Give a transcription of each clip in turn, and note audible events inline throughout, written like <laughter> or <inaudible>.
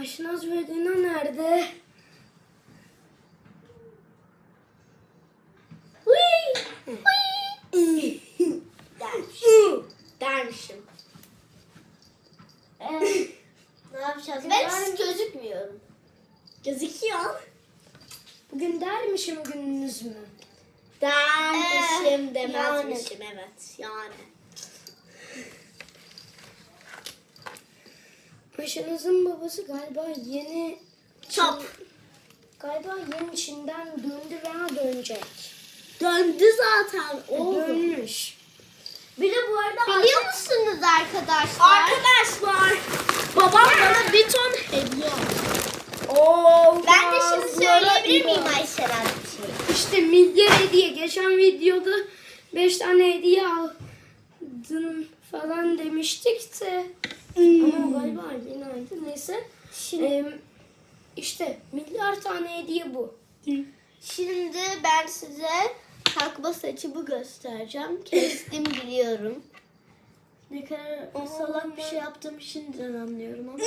Aşnaz ve Dina nerede? <laughs> Dermişim. Dermişim. Ee, ne yapacağız? Ben hiç gözükmüyorum. Gözüküyor. Bugün dermişim gününüz mü? Dermişim Ee, demezmişim evet yani. Aşınızın babası galiba yeni Çap. galiba yeni Çin'den döndü veya dönecek. Döndü zaten oğlum. Dönmüş. Bir de bu arada Biliyor musunuz arkadaşlar? Arkadaşlar babam bana bir ton hediye. Oo, ben de şimdi söyleyebilir miyim Ayşe'den bir şey? İşte milyar hediye. Geçen videoda 5 tane hediye aldın falan demiştik de. Ama galiba aynıydı. Neyse. Ee, işte milyar tane hediye bu. Şimdi ben size takma saçımı göstereceğim. Kestim <laughs> biliyorum. Ne kadar salak bir şey yaptığımı şimdiden anlıyorum ama.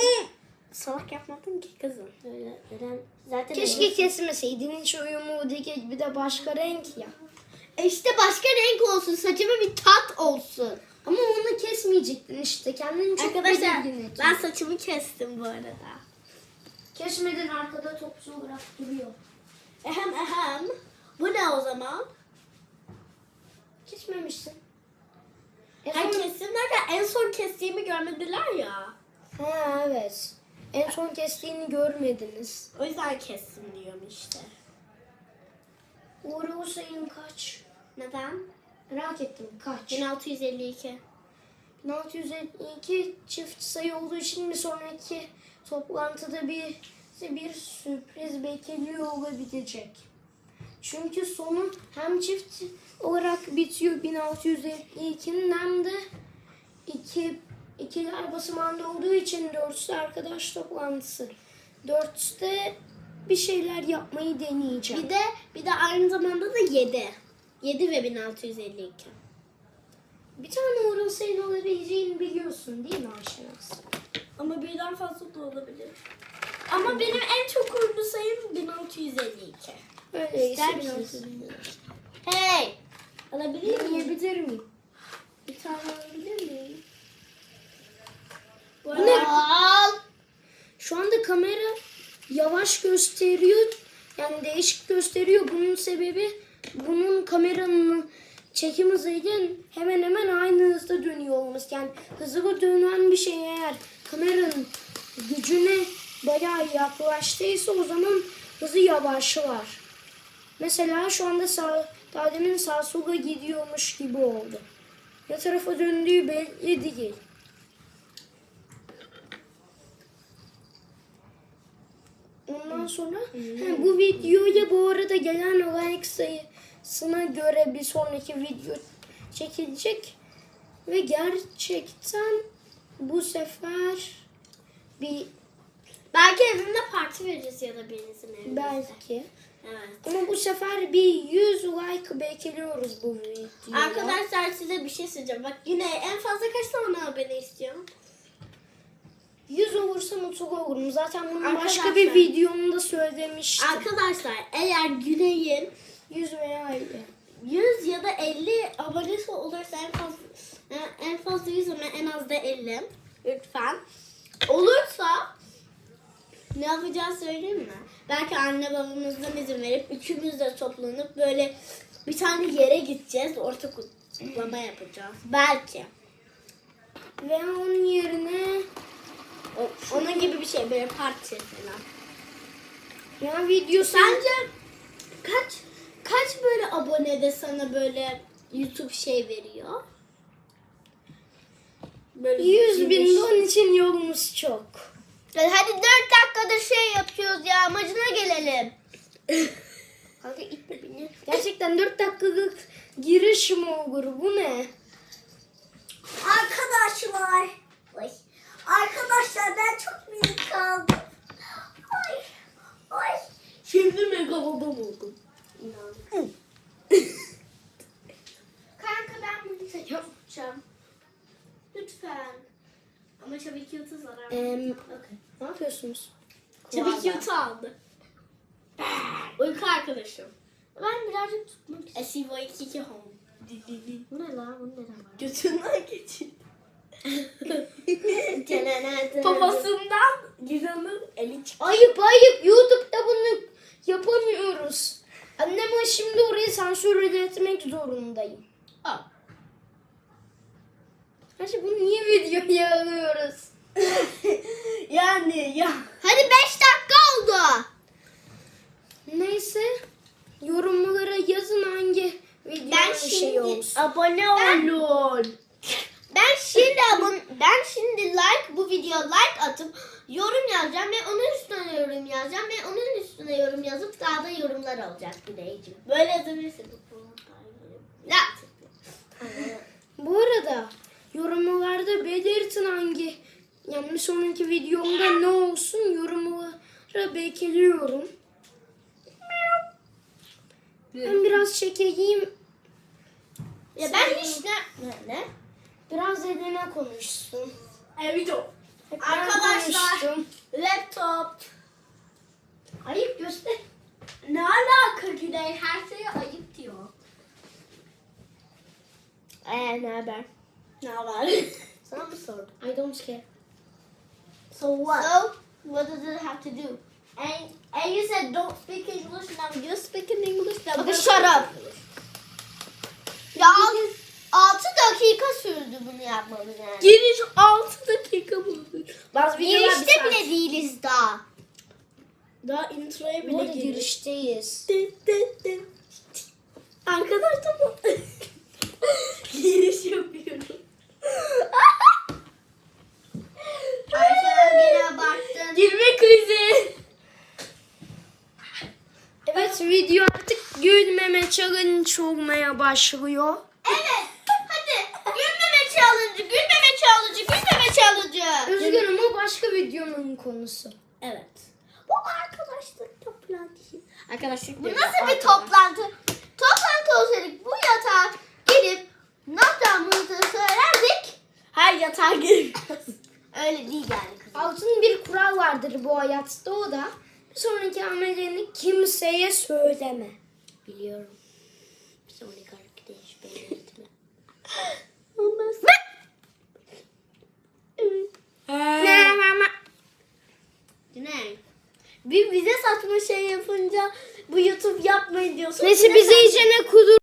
salak yapmadım ki kızım. Böyle neden? Zaten Keşke kesmeseydin. Hiç uyumu değil bir de başka renk ya. E işte başka renk olsun. Saçıma bir tat olsun. Ama onu kesmeyecektin işte. Kendini çok Arkadaşlar ben saçımı kestim bu arada. Kesmeden arkada topsu bırak duruyor. Ehem ehem. Bu ne o zaman? Kesmemişsin. E Ay sonra- kesim derken en son kestiğimi görmediler ya. Ha evet. En son kestiğini görmediniz. O yüzden kestim diyorum işte. Uğur sayın kaç? Neden? Merak ettim kaç? 1652. 1652 çift sayı olduğu için bir sonraki toplantıda bir bir sürpriz bekliyor olabilecek. Çünkü sonu hem çift olarak bitiyor 1652'nin hem de iki ikiler basamağında olduğu için dörtte arkadaş toplantısı. Dörtte bir şeyler yapmayı deneyeceğim. Bir de bir de aynı zamanda da 7. 7 ve 1652. Bir tane Uğur'un sayın olabileceğini biliyorsun değil mi Ayşenaz? Ama birden fazla da olabilir. Ama benim en çok uyumlu sayım 1652. Öyleyse İster misiniz? Hey! Alabilir miyim? deneyebilir miyim? Bir tane alabilir miyim? Bu Bu ne? Al. Şu anda kamera yavaş gösteriyor. Yani değişik gösteriyor. Bunun sebebi bunun kameranın çekim hızıyla hemen hemen aynı hızda dönüyor olması. Yani hızlı dönen bir şey eğer kameranın gücüne bayağı yaklaştıysa o zaman hızı yavaşlar. Mesela şu anda sağ, daha demin sağ sola gidiyormuş gibi oldu. Ne tarafa döndüğü belli değil. Ondan sonra he, bu videoya bu arada gelen like sayısına göre bir sonraki video çekilecek. Ve gerçekten bu sefer bir Belki evimde parti veririz ya da birinizin evinde. belki Evet. ama bu sefer bir 100 like bekliyoruz bu videoya. Arkadaşlar size bir şey söyleyeceğim. Bak yine en fazla kaç tane abone istiyorum? 100 olursa mutlu olurum. Zaten bunu başka bir videomda söylemiştim. Arkadaşlar eğer Güney'in 100 veya 50. 100 ya da 50 abonesi olursa en fazla en fazla 100 ama en az da 50 lütfen. Olursa ne yapacağız söyleyeyim mi? Belki anne babamızdan izin verip üçümüz de toplanıp böyle bir tane yere gideceğiz. Orta kutlama yapacağız. Belki. Ve onun yerine O- Onun gibi bir şey böyle parti falan. ya videosu Sence kaç kaç böyle abonede sana böyle YouTube şey veriyor? Böyle 100 bin giriş- onun için yolumuz çok. Hadi 4 dakikada şey yapıyoruz ya. Amacına gelelim. <laughs> Kanka itme beni. Gerçekten 4 dakikalık giriş mi olur? Bu ne? Arkadaşlar. Oy. Arkadaşlar ben çok büyük kaldım. Ay. Ay. Şimdi megalodon oldum. Kanka ben bunu Yapacağım. Lütfen. Ama tabii ki 30 zarar. Em, Okey. ne yapıyorsunuz? Tabii ki Yutu aldı. Uyku arkadaşım. Ben birazcık tutmak istiyorum. Esivo 2 home. Bu ne lan? Bu neden var? Götünden geçir. Gerçi bunu niye videoya alıyoruz? <laughs> yani ya. Hadi 5 dakika oldu. Neyse yorumlara yazın hangi video Ben şey şimdi- olsun. Abone Ben- olun. Ben şimdi abon ben şimdi like bu video like atıp yorum yazacağım ve onun üstüne yorum yazacağım ve onun üstüne yorum yazıp daha da yorumlar olacak Güneyciğim. Böyle yazabilirsin. Ya Bu arada yorumlarda belirtin hangi yani bir sonraki videomda ne olsun yorumlara bekliyorum. Ben biraz çekeyim. ya ben hiç ne ne? ne? Biraz Eden'e konuşsun. E video. Hep ben Arkadaşlar. konuştum. Laptop. Ayıp göster. Ne alaka Güney? Her şeye ayıp diyor. Ee ne haber? Ne var? <laughs> Sana mı sordum? I don't care. So what? So what does it have to do? And and you said don't speak English now you're speaking English. Now Okay, shut up. Ya 6 dakika sürdü bunu yapmamız yani. Giriş 6 dakika buldu. Bazı videolar bir Girişte saat. bile değiliz daha. Daha introya bile girişteyiz. Arkadaşlar <laughs> bu. giriş yapıyorum. Ayşe gene abarttın. Gülme krizi. Evet video artık gülmeme challenge olmaya başlıyor. Evet. Hadi. Gülmeme challenge, gülmeme challenge, gülmeme challenge. Üzgünüm o başka videonun konusu. Evet. Bu arkadaşlık toplantısı. Arkadaşlar Bu nasıl bir toplantı? Toplantı olsaydık bu yatağa girip noktamızı söylerdik. Her yatağa girmez. Öyle değil yani kızım. Altın bir kural vardır bu hayatta o da bir sonraki ameliyeni kimseye söyleme. Biliyorum. Bir sonraki arkadaş beni etme. Olmaz. Ne, ne, ne. Güney. Bir bize saçma şey yapınca bu YouTube yapmayın diyorsun. Neyse bize iyice ne kudur